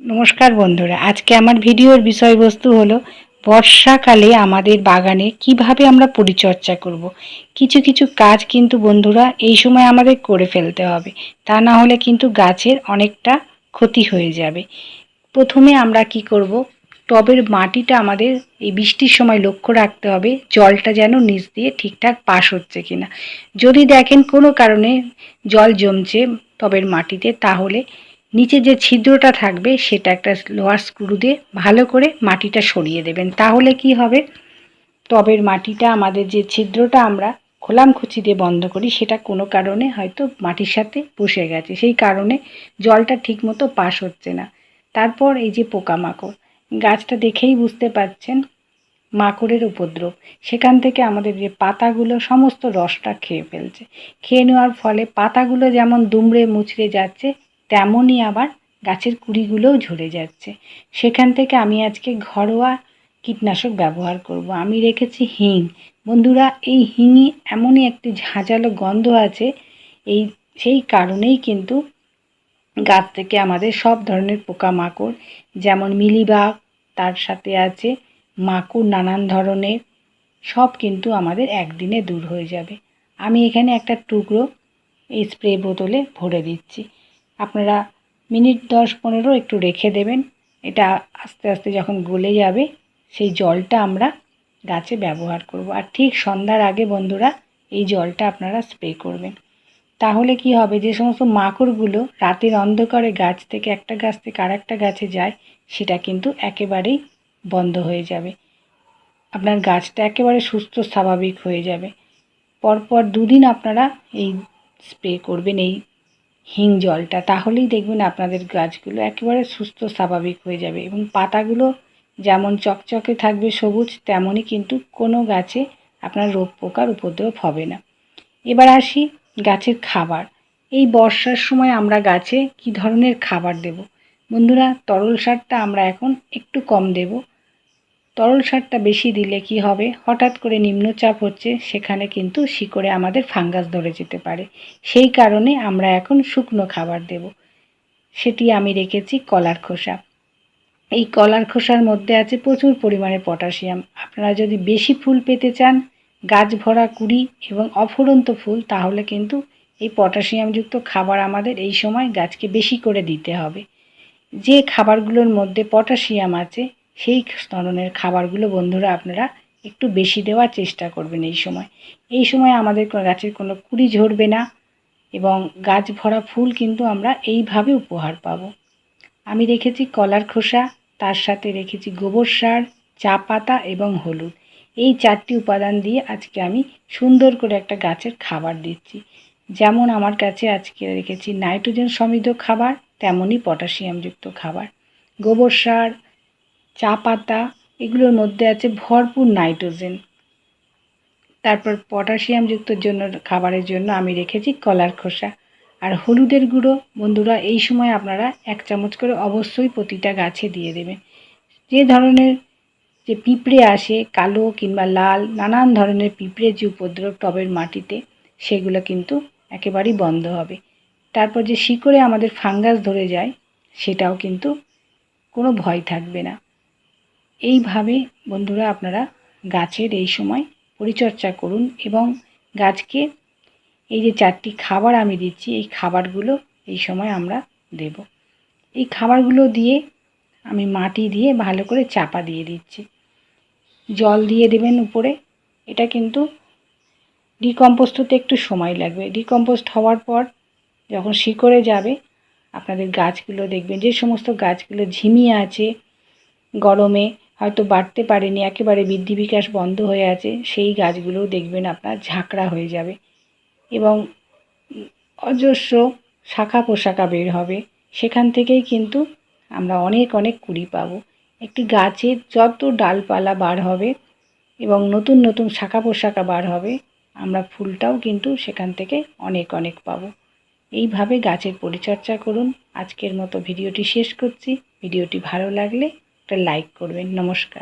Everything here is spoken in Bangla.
নমস্কার বন্ধুরা, আজকে আমার ভিডিওর বিষয়বস্তু হলো বর্ষাকালে আমাদের বাগানে কীভাবে আমরা পরিচর্যা করব। কিছু কিছু কাজ কিন্তু বন্ধুরা এই সময় আমাদের করে ফেলতে হবে, তা না হলে কিন্তু গাছের অনেকটা ক্ষতি হয়ে যাবে প্রথমে আমরা কি করব, টবের মাটিটা আমাদের এই বৃষ্টির সময় লক্ষ্য রাখতে হবে, জলটা যেন নিচ দিয়ে ঠিকঠাক পাস হচ্ছে কিনা যদি দেখেন কোনো কারণে জল জমছে টবের মাটিতে, তাহলে নিচে যে ছিদ্রটা থাকবে সেটা একটা লোহার স্ক্রু দিয়ে ভালো করে মাটিটা সরিয়ে দেবেন। তাহলে কি হবে? টবের মাটিটা, আমাদের যে ছিদ্রটা আমরা খোলাম খুচি দিয়ে বন্ধ করি, সেটা কোনো কারণে হয়তো মাটির সাথে বসে গেছে। সেই কারণে জলটা ঠিকমতো পাস হচ্ছে না। তারপর এই যে পোকামাকড়, গাছটা দেখেই বুঝতে পারছেন মাকড়ের উপদ্রব। সেখান থেকে আমাদের যে পাতাগুলো, সমস্ত রসটা খেয়ে ফেলছে। খেয়ে নেওয়ার ফলে পাতাগুলো যেমন দুমড়ে মুচড়ে যাচ্ছে তেমনই আবার গাছের কুড়িগুলোও ঝরে যাচ্ছে। সেখান থেকে আমি আজকে ঘরোয়া কীটনাশক ব্যবহার করব। আমি রেখেছি হিং। বন্ধুরা, এই হিঙে এমনই একটি ঝাঁঝালো গন্ধ আছে, এই, সেই কারণেই কিন্তু গাছ থেকে আমাদের সব ধরনের পোকামাকড়, যেমন মিলিবাগ, তার সাথে আছে মাকড় নানান ধরনের, সব কিন্তু আমাদের একদিনে দূর হয়ে যাবে। আমি এখানে একটা টুকরো এই স্প্রে বোতলে ভরে দিচ্ছি। আপনারা মিনিট দশ পনেরো একটু রেখে দেবেন। এটা আস্তে আস্তে যখন গলে যাবে, সেই জলটা আমরা গাছে ব্যবহার করব। আর ঠিক সন্ধ্যার আগে বন্ধুরা, এই জলটা আপনারা স্প্রে করবেন। তাহলে কি হবে, যে সমস্ত মাকড়গুলো রাতের অন্ধকারে গাছ থেকে একটা গাছ থেকে আর একটা গাছে যায়, সেটা কিন্তু একেবারেই বন্ধ হয়ে যাবে। আপনার গাছটা একেবারে সুস্থ, স্বাভাবিক হয়ে যাবে। পরপর দুদিন আপনারা এই স্প্রে করবেন, এই হিং জলটা, তাহলেই দেখবেন আপনাদের গাছগুলো একেবারে সুস্থ, স্বাভাবিক হয়ে যাবে এবং পাতাগুলো যেমন চকচকে থাকবে সবুজ, তেমনই কিন্তু কোনো গাছে আপনার রোগ পোকার উপদ্রব হবে না। এবার আসি গাছের খাবার। এই বর্ষার সময় আমরা গাছে কি ধরনের খাবার দেব? বন্ধুরা, তরল সারটা আমরা এখন একটু কম দেব। তরল সারটা বেশি দিলে কি হবে? হঠাৎ করে নিম্নচাপ হচ্ছে, সেখানে কিন্তু শিকড়ে আমাদের ফাঙ্গাস ধরে যেতে পারে। সেই কারণে আমরা এখন শুকনো খাবার দেব। সেটি আমি রেখেছি কলার খোসা। এই কলার খোসার মধ্যে আছে প্রচুর পরিমাণে পটাশিয়াম। আপনারা যদি বেশি ফুল পেতে চান, গাছ ভরা কুড়ি এবং অফুরন্ত ফুল, তাহলে কিন্তু এই পটাশিয়ামযুক্ত খাবার আমাদের এই সময় গাছকে বেশি করে দিতে হবে। যে খাবারগুলোর মধ্যে পটাশিয়াম আছে সেই ধরনের খাবারগুলো বন্ধুরা আপনারা একটু বেশি দেওয়ার চেষ্টা করবেন এই সময়। এই সময় আমাদের গাছের কোনো কুড়ি ঝরবে না এবং গাছ ভরা ফুল কিন্তু আমরা এইভাবে উপহার পাব। আমি রেখেছি কলার খোসা, তার সাথে রেখেছি গোবর সার, চা পাতা এবং হলুদ। এই চারটি উপাদান দিয়ে আজকে আমি সুন্দর করে একটা গাছের খাবার দিচ্ছি। যেমন আমার কাছে আজকে রেখেছি নাইট্রোজেন সমৃদ্ধ খাবার, তেমনই পটাশিয়ামযুক্ত খাবার। গোবর সার চা পাতা, এগুলোর মধ্যে আছে ভরপুর নাইট্রোজেন। তারপর পটাশিয়ামযুক্ত জন্য খাবারের জন্য আমি রেখেছি কলার খোসা। আর হলুদের গুঁড়ো, বন্ধুরা, এই সময় আপনারা এক চামচ করে অবশ্যই প্রতিটা গাছে দিয়ে দেবেন। যে ধরনের যে পিঁপড়ে আসে, কালো কিংবা লাল, নানান ধরনের পিঁপড়ে যে উপদ্রব টবের মাটিতে, সেগুলো কিন্তু একেবারেই বন্ধ হবে। তারপর যে শিকড়ে আমাদের ফাঙ্গাস ধরে যায়, সেটাও কিন্তু কোনো ভয় থাকবে না। এইভাবে বন্ধুরা আপনারা গাছের এই সময় পরিচর্যা করুন এবং গাছকে এই যে চারটি খাবার আমি দিচ্ছি, এই খাবারগুলো এই সময় আমরা দেব। এই খাবারগুলো দিয়ে আমি মাটি দিয়ে ভালো করে চাপা দিয়ে দিচ্ছি। জল দিয়ে দেবেন উপরে। এটা কিন্তু ডিকম্পোস্ট হতে একটু সময় লাগবে। ডিকম্পোস্ট হওয়ার পর যখন শিকড়ে যাবে, আপনাদের গাছগুলো দেখবেন, যে সমস্ত গাছগুলো ঝিমিয়ে আছে গরমে হয়তো বাড়তে পারেনি, একেবারে বৃদ্ধি বিকাশ বন্ধ হয়ে আছে, সেই গাছগুলোও দেখবেন আপনার ঝাঁকড়া হয়ে যাবে। এবং অজস্র শাখা পোশাকা বের হবে, সেখান থেকেই কিন্তু আমরা অনেক অনেক কুড়ি পাবো। একটি গাছের যত ডালপালা বার হবে এবং নতুন নতুন শাখা পোশাকা বার হবে, আমরা ফুলটাও কিন্তু সেখান থেকে অনেক অনেক পাবো। এইভাবে গাছের পরিচর্যা করুন। আজকের মতো ভিডিওটি শেষ করছি। ভিডিওটি ভালো লাগলে একটা লাইক করবেন। নমস্কার।